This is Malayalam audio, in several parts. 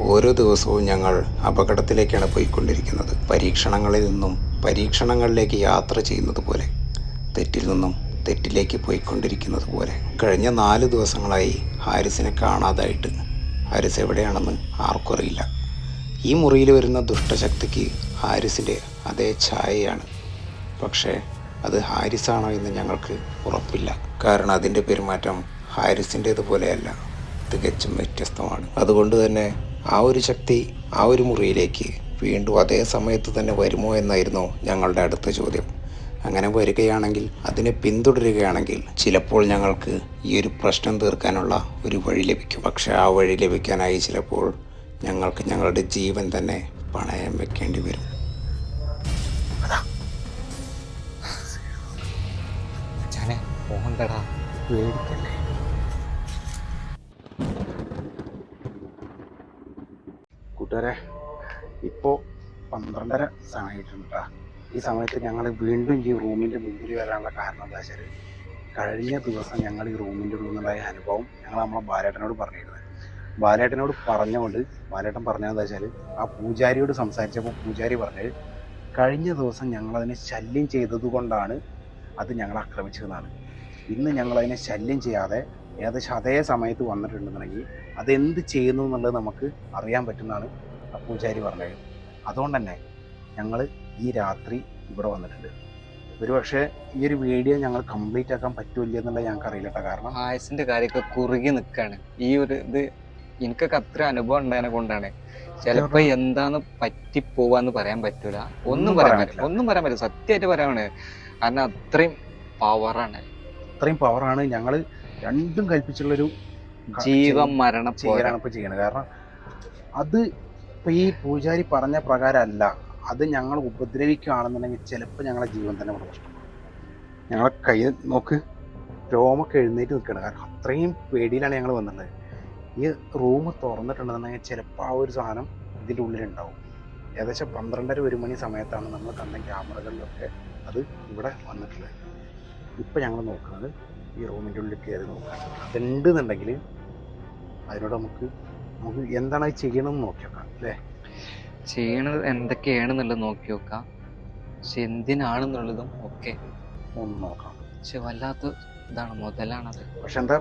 ഓരോ ദിവസവും ഞങ്ങൾ അപകടത്തിലേക്കാണ് പോയിക്കൊണ്ടിരിക്കുന്നത്. പരീക്ഷണങ്ങളിൽ നിന്നും പരീക്ഷണങ്ങളിലേക്ക് യാത്ര ചെയ്യുന്നത് പോലെ തെറ്റിൽ നിന്നും തെറ്റിലേക്ക് പോയിക്കൊണ്ടിരിക്കുന്നത് പോലെ. കഴിഞ്ഞ നാല് ദിവസങ്ങളായി ഹാരിസിനെ കാണാതായിട്ട്. ഹാരിസ് എവിടെയാണെന്ന് ആർക്കും അറിയില്ല. ഈ മുറിയിൽ വരുന്ന ദുഷ്ടശക്തിക്ക് ഹാരിസിന്റെ അതേ ഛായയാണ്. പക്ഷേ അത് ഹാരിസാണോ എന്ന് ഞങ്ങൾക്ക് ഉറപ്പില്ല. കാരണം അതിന്റെ പെരുമാറ്റം ഹാരിസിന്റേതുപോലെയല്ല തികച്ചും വ്യത്യസ്തമാണ്. അതുകൊണ്ട് തന്നെ ആ ഒരു ശക്തി ആ ഒരു മുറിയിലേക്ക് വീണ്ടും അതേ സമയത്ത് തന്നെ വരുമോ എന്നായിരുന്നു ഞങ്ങളുടെ അടുത്ത ചോദ്യം. അങ്ങനെ വരികയാണെങ്കിൽ അതിനെ പിന്തുടരുകയാണെങ്കിൽ ചിലപ്പോൾ ഞങ്ങൾക്ക് ഈ ഒരു പ്രശ്നം തീർക്കാനുള്ള ഒരു വഴി ലഭിക്കും. പക്ഷേ ആ വഴി ലഭിക്കാനായി ചിലപ്പോൾ ഞങ്ങൾക്ക് ഞങ്ങളുടെ ജീവൻ തന്നെ പണയം വെക്കേണ്ടി വരും. പോകണ്ടടാ പേടിക്കല്ലേ? കൂട്ടുകാരെ ഇപ്പോൾ പന്ത്രണ്ടര സമയമായിട്ടുണ്ട് ട്ടാ. ഈ സമയത്ത് ഞങ്ങൾ വീണ്ടും ഈ റൂമിന്റെ മുമ്പിൽ വരാനുള്ള കാരണം എന്താ വെച്ചാൽ കഴിഞ്ഞ ദിവസം ഞങ്ങൾ ഈ റൂമിന്റെ നിന്നുണ്ടായ അനുഭവം ഞങ്ങൾ നമ്മളെ ബാലേട്ടനോട് പറഞ്ഞിരുന്നത് ബാലേട്ടനോട് പറഞ്ഞുകൊണ്ട് ബാലേട്ടൻ പറഞ്ഞതെന്താ വെച്ചാൽ ആ പൂജാരിയോട് സംസാരിച്ചപ്പോൾ പൂജാരി പറഞ്ഞത് കഴിഞ്ഞ ദിവസം ഞങ്ങളതിനെ ശല്യം ചെയ്തതുകൊണ്ടാണ് അത് ഞങ്ങളെ ആക്രമിച്ചതെന്നാണ്. ഇന്ന് ഞങ്ങളതിനെ ശല്യം ചെയ്യാതെ ഏകദേശം അതേ സമയത്ത് വന്നിട്ടുണ്ടെന്നുണ്ടെങ്കിൽ അതെന്ത് ചെയ്യുന്നു എന്നുള്ളത് നമുക്ക് അറിയാൻ പറ്റുന്നതാണ് പൂജാരി പറഞ്ഞത്. അതുകൊണ്ട് തന്നെ ഞങ്ങൾ ഈ രാത്രി ഇവിടെ വന്നിട്ടുണ്ട്. ഒരു പക്ഷേ ഈ ഒരു വീഡിയോ ഞങ്ങൾ കംപ്ലീറ്റ് ആക്കാൻ പറ്റൂല എന്നുള്ളത് ഞങ്ങൾക്ക് അറിയില്ല കേട്ടോ കാരണം ആയസിന്റെ കാര്യമൊക്കെ കുറുകി നിൽക്കാണ് ഈ ഒരു ഇത് എനിക്കൊക്കെ അത്ര അനുഭവം ഉണ്ടായതിനെ കൊണ്ടാണ്. ചിലപ്പോ എന്താന്ന് പറ്റി പോവാന്ന് പറയാൻ പറ്റൂല. ഒന്നും പറയാൻ പറ്റില്ല. ഒന്നും പറയാൻ പറ്റില്ല. സത്യമായിട്ട് പറയാണ്. കാരണം അത്രയും പവറാണ് അത്രയും പവറാണ് ഞങ്ങൾ രണ്ടും കൽപ്പിച്ചുള്ളൊരു ജീവൻ മരണം ചെയ്യലാണ് ഇപ്പോൾ ചെയ്യണത്. കാരണം അത് ഇപ്പൊ ഈ പൂജാരി പറഞ്ഞ പ്രകാരമല്ല. അത് ഞങ്ങൾ ഉപദ്രവിക്കുകയാണെന്നുണ്ടെങ്കിൽ ചിലപ്പോൾ ഞങ്ങളെ ജീവൻ തന്നെ ഇവിടെ നഷ്ടപ്പെടും. ഞങ്ങളെ കൈ നോക്ക് രോമൊക്കെ എഴുന്നേറ്റ് നിൽക്കണം കാരണം അത്രയും പേടിയിലാണ് ഞങ്ങൾ വന്നിട്ടുള്ളത്. ഈ റൂം തുറന്നിട്ടുണ്ടെന്നുണ്ടെങ്കിൽ ചിലപ്പോൾ ആ ഒരു സാധനം ഇതിന്റെ ഉള്ളിലുണ്ടാവും. ഏകദേശം പന്ത്രണ്ടര ഒരു മണി സമയത്താണ് നമ്മൾ കണ്ട ക്യാമറകളിലൊക്കെ അത് ഇവിടെ വന്നിട്ടുള്ളത്. ഇപ്പം ഞങ്ങൾ നോക്കുന്നത് ഈ റൂമിന്റെ ഉള്ളിൽ കയറി നോക്കാം. അതുണ്ടെന്നുണ്ടെങ്കിൽ അതിനോട് നമുക്ക് നമുക്ക് എന്താണ് അത് ചെയ്യണമെന്ന് നോക്കി നോക്കാം അല്ലേ? ചെയ്യണത് എന്തൊക്കെയാണെന്നുള്ളത് നോക്കി നോക്കാം. പക്ഷെ എന്തിനാണെന്നുള്ളതും ഒക്കെ ഒന്ന് നോക്കാം. പക്ഷെ വല്ലാത്ത ഇതാണ് മുതലാണത്. പക്ഷെ എന്താ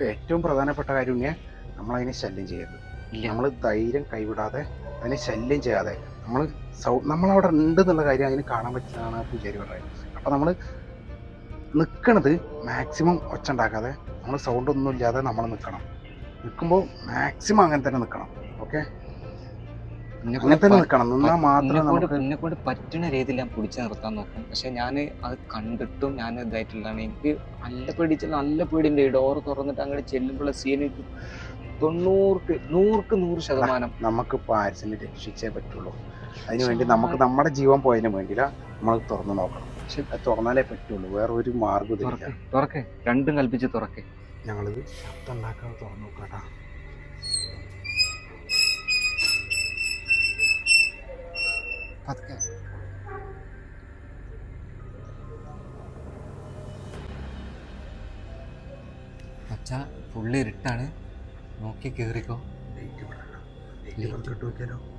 ഏറ്റവും പ്രധാനപ്പെട്ട കാര്യം ഇങ്ങനെ നമ്മളതിനെ ശല്യം ചെയ്യരുത്. ഇല്ല. നമ്മൾ ധൈര്യം കൈവിടാതെ അതിനെ ശല്യം ചെയ്യാതെ നമ്മൾ സൗ നമ്മളവിടെ ഉണ്ട് എന്നുള്ള കാര്യം അതിന് കാണാൻ പറ്റുന്നതാണ് പൂജാരി പറയുന്നത് അപ്പം നമ്മൾ നിൽക്കണത് മാക്സിമം ഒച്ച ഉണ്ടാക്കാതെ നമ്മൾ സൗണ്ട് ഒന്നും ഇല്ലാതെ നമ്മൾ നിൽക്കണം നിൽക്കുമ്പോൾ മാക്സിമം അങ്ങനെ തന്നെ നിൽക്കണം ഓക്കെ എന്നെ അങ്ങനെ തന്നെ നിൽക്കണം നിന്നാൽ മാത്രമേ എന്നെ കൊണ്ട് നമുക്ക് എന്നെ കൊണ്ട് പറ്റുന്ന രീതിയിൽ ഞാൻ പിടിച്ചു നിർത്താൻ നോക്കും. പക്ഷെ ഞാൻ അത് കണ്ടിട്ടും ഞാൻ ഇതായിട്ടുള്ളതാണ്. എനിക്ക് നല്ല പേടിച്ച നല്ല പേടിയുണ്ട്. ഡോർ തുറന്നിട്ട് അങ്ങോട്ട് ചെല്ലുമ്പോഴുള്ള സീൻ തൊണ്ണൂറ് നൂറുക്ക് നൂറ് ശതമാനം. നമുക്ക് പാരസിനെ രക്ഷിച്ചേ പറ്റുള്ളൂ. അതിനുവേണ്ടി നമുക്ക് നമ്മുടെ ജീവൻ പോയതിനു വേണ്ടിയില്ല നമ്മൾ തുറന്നു നോക്കണം. പക്ഷെ അത് തുറന്നാലേ പറ്റുള്ളൂ. വേറെ ഒരു മാർഗം തുറക്കേ രണ്ടും കൽപ്പിച്ച് തുറക്കേ. ഞങ്ങളിത് ശബ്ദം ഉണ്ടാക്കാതെ തുറന്നു നോക്കാട്ടാ. പതുക്കെ. അച്ഛാ ഫുള്ള് ഇരുട്ടാണ്. നോക്കി കേറിക്കോ. ലൈറ്റ് വിടണം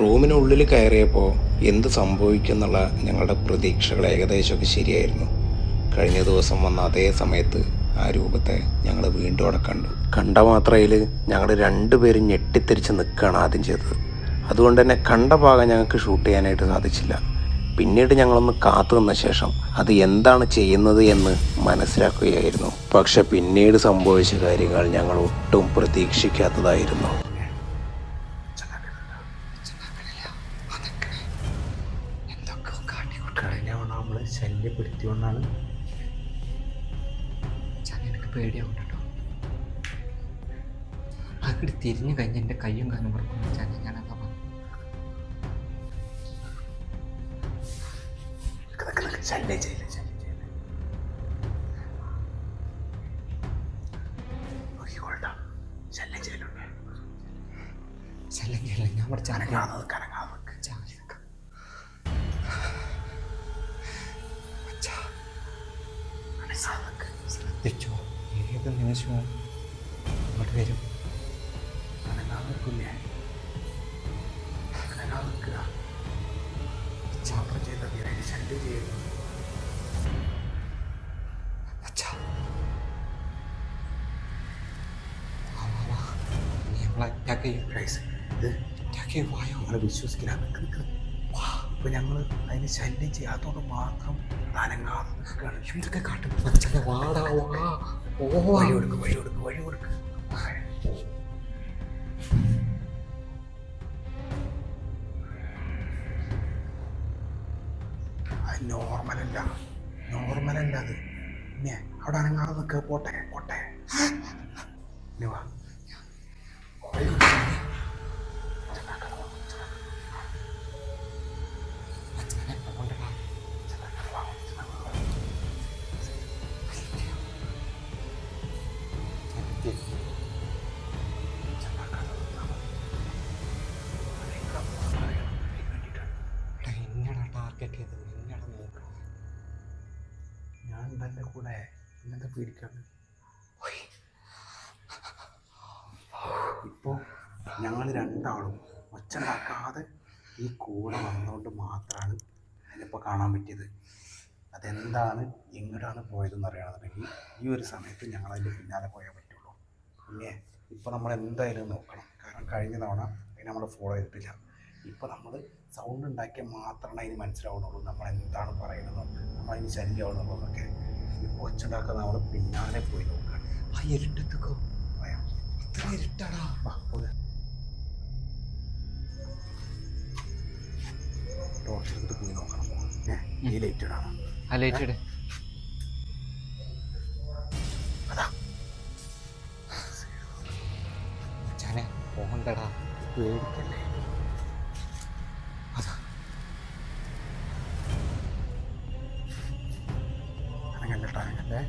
റൂമിനുള്ളിൽ കയറിയപ്പോൾ എന്ത് സംഭവിക്കും എന്നുള്ള ഞങ്ങളുടെ പ്രതീക്ഷകൾ ഏകദേശമൊക്കെ ശരിയായിരുന്നു. കഴിഞ്ഞ ദിവസം വന്ന അതേ സമയത്ത് ആ രൂപത്തെ ഞങ്ങൾ വീണ്ടും അവിടെ കണ്ടു. കണ്ട മാത്രയിൽ ഞങ്ങൾ രണ്ടുപേരും ഞെട്ടിത്തെരിച്ച് നിൽക്കുകയാണ് ആദ്യം ചെയ്തത്. അതുകൊണ്ട് തന്നെ കണ്ട ഭാഗം ഞങ്ങൾക്ക് ഷൂട്ട് ചെയ്യാനായിട്ട് സാധിച്ചില്ല. പിന്നീട് ഞങ്ങളൊന്ന് കാത്തു നിന്ന ശേഷം അത് എന്താണ് ചെയ്യുന്നത് എന്ന് മനസ്സിലാക്കുകയായിരുന്നു. പക്ഷെ പിന്നീട് സംഭവിച്ച കാര്യങ്ങൾ ഞങ്ങൾ ഒട്ടും പ്രതീക്ഷിക്കാത്തതായിരുന്നു. ശല്യപ്പെടുത്തിയോണ്ടാണ് ചാൻ എനിക്ക് പേടിയാവും കേട്ടോ. അങ്ങോട്ട് തിരിഞ്ഞു കഴിഞ്ഞ് എന്റെ കയ്യും കാലും പുറക്കും ചാൻ ഞാൻ അതാ പറഞ്ഞു ശല്യം ചെയ്യില്ല ഏത് നിമിഷവും ഇങ്ങോട്ട് വരും അനങ്ങാതിരിക്കില്ലേ അനങ്ങാതിരിക്കുക യാത്ര ചെയ്ത തീരെ ശല്യം ചെയ്യുന്നു അച്ഛാ വാ, വാ, വാ. നീ നമ്മളെ attack ചെയ്യും. ഗൈസ് ഇത് attack ചെയ്യും, വായോ. ഞങ്ങൾ വിശ്വസിക്കില്ല ഇപ്പൊ ഞങ്ങൾ അതിനെ ശല്യം ചെയ്യാത്തതുകൊണ്ട് മാത്രം അനങ്ങാതെ നിൽക്കുകയാണ്. ഇവരൊക്കെ കാട്ടും. വഴി കൊടുക്ക് വഴി കൊടുക്ക് വഴി കൊടുക്ക്. അത് നോർമലല്ല നോർമലല്ല അത്. പിന്നെ അവിടെ അനങ്ങാതെ നിൽക്കുക പോട്ടെ പോട്ടെ. വാ. തന്റെ കൂടെ ഇങ്ങനത്തെ പേടിക്കാണ് ഇപ്പോൾ ഞങ്ങൾ രണ്ടാളും ഒച്ചണ്ടാക്കാതെ ഈ കൂടെ വന്നുകൊണ്ട് മാത്രമാണ് അതിനിപ്പോൾ കാണാൻ പറ്റിയത്. അതെന്താണ് എങ്ങോട്ടാണ് പോയതെന്ന് അറിയണമെന്നുണ്ടെങ്കിൽ ഈ ഒരു സമയത്ത് ഞങ്ങൾ അതിന്റെ പിന്നാലെ പോയാൽ പറ്റുള്ളൂ. പിന്നെ ഇപ്പോൾ നമ്മൾ എന്തായാലും നോക്കണം. കാരണം കഴിഞ്ഞ തവണ അതിനെ നമ്മൾ ഫോളോ ചെയ്തിട്ടില്ല. ഇപ്പോൾ നമ്മൾ സൗണ്ട് ഉണ്ടാക്കിയാൽ മാത്രമേ അതിന് മനസ്സിലാവുന്നുള്ളൂ നമ്മൾ എന്താണ് പറയുന്നത് നമ്മളതിന് ശല്യമാവുന്നുള്ളൂ ശല്യമാവുന്നുള്ളതൊക്കെ ഇപ്പോൾ ഒച്ചുണ്ടാക്കാൻ നമ്മൾ പിന്നാലെ പോയി നോക്കുകയാണ് ആ ഇരുട്ടത്തുക്കോ? ഇത്ര ഇരുട്ടാടാ. ടോർച്ച് എടുത്തിട്ട് പോയി നോക്കണം ഏ ഈ ലൈറ്റ് ആ ലൈറ്റ് ഇട്. അനങ്ങല്ലട്ടാ അനങ്ങല്ലേ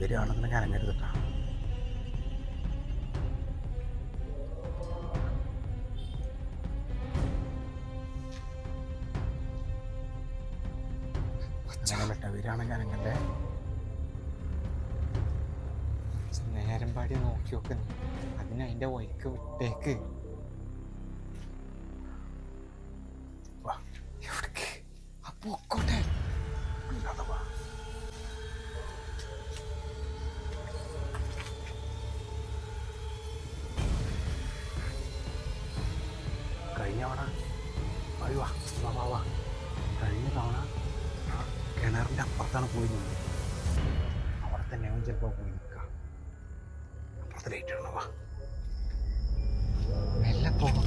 വരികയാണെന്ന് ഞാൻ അങ്ങനെ വരികയാണെങ്കിൽ അനങ്ങല്ലേ? നേരം പാടി നോക്കി നോക്കുന്നു അതിന് അതിന്റെ വഴിക്ക് വിട്ടേക്ക്. തവണ വാ വാ വാ വാ. കഴിഞ്ഞ തവണ ആ കിണറിന്റെ അപ്പുറത്താണ് പോയി നിന്നത്. അവിടെ തന്നെ അവൻ ചിലപ്പോൾ പോയി നിൽക്കാം അപ്പുറത്ത് ലൈറ്റ് ഇടണം വാ. മെല്ലെ പോകാം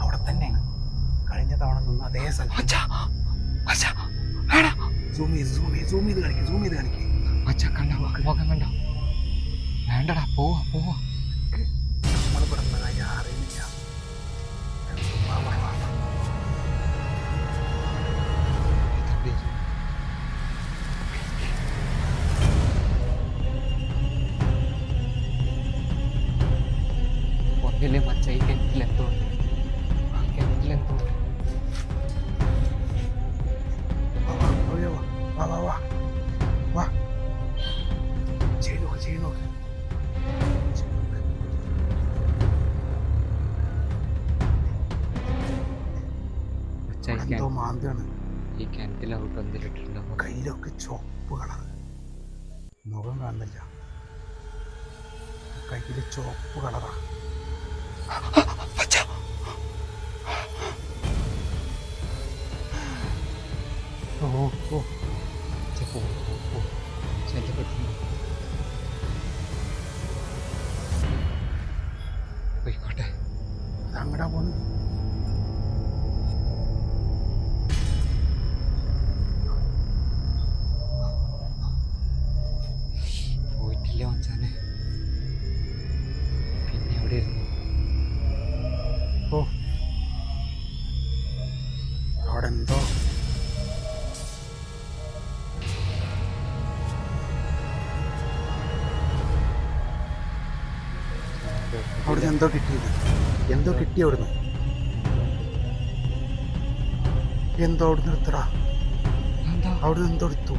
അവിടെ തന്നെയാണ്. കഴിഞ്ഞ തവണ നിന്ന് അതേ സ്ഥലത്ത് അച്ഛാ അച്ഛാ വേടാ സൂം ചെയ്ത് സൂം ചെയ്ത് സൂം ചെയ്ത് കാണിക്കും സൂം ചെയ്ത് കാണിക്കും. അച്ഛാ കണ്ട? മുഖം കണ്ട? വേണ്ടടാ പോവാ പോവാ. എന്തോ മാന്താണ്. ഈ കിണറ്റിൽ ഔട്ട് എന്തിലിട്ടുണ്ടാവും കയ്യിലൊക്കെ ചുവപ്പ് കളർ മുഖം കാണുന്നില്ല. കയ്യിൽ ചുവപ്പ് കളറാ. ഓ ഓ. അവിടെ എന്തോ കിട്ടിയത്. എന്തോ കിട്ടി അവിടുന്ന്. എന്തോ അവിടെ നിർത്തടാ അവിടുന്ന് അവിടെ എന്തോ എടുത്തു.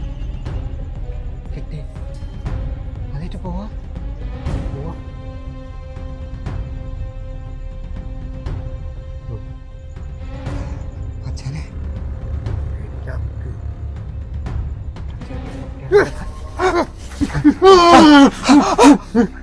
കിട്ടി. അതായിട്ട് പോവാ. പോവാ. അച്ഛനെ. പേടിക്കാതിരിക്ക്.